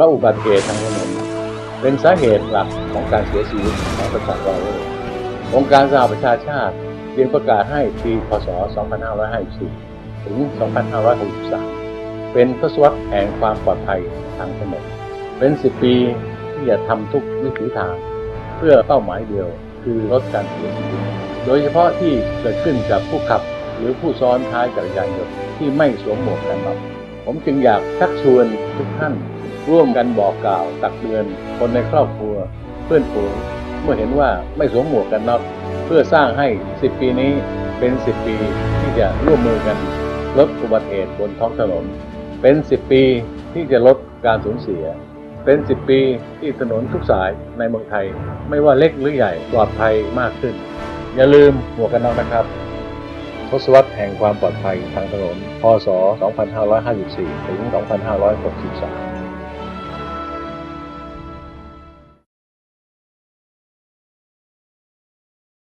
พราะอุบัติเหตุทางถนนเป็นสาเหตุหลักของการเสียชีวิตของประชากรโลกองค์การสหประชาชาติจึงประกาศให้ปีพศ 2554 ถึง 2563 เป็นทศวรรษแห่งความปลอดภัยทางถนน เป็น 10 ปีที่จะทำทุกวิถีทาง เพื่อเป้าหมายเดียวคือลดการเสียชีวิต โดยเฉพาะที่เกิดขึ้นกับผู้ขับหรือผู้ซ้อนท้ายจักรยานยนต์ที่ไม่สวมหมวกกันน็อก ผมจึงอยากชักชวนทุกท่าน ร่วมกันบอกกล่าวตักเตือน คนในครอบครัว เพื่อนฝูงเมื่อเห็นว่าไม่สวมหมวกกันน็อกเพื่อสร้างให้ 10 ปีนี้เป็น 10 ปีที่จะร่วมมือกันลดอุบัติเหตุบนท้องถนน เป็น 10 ปีที่จะลดการสูญเสีย เป็น 10 ปีที่ถนนทุกสายในเมืองไทย ไม่ว่าเล็กหรือใหญ่ปลอดภัยมากขึ้น อย่าลืมหมวกกันน็อกนะครับ ทศวรรษแห่งความปลอดภัยทางถนน พศ 2554 ถึง 2563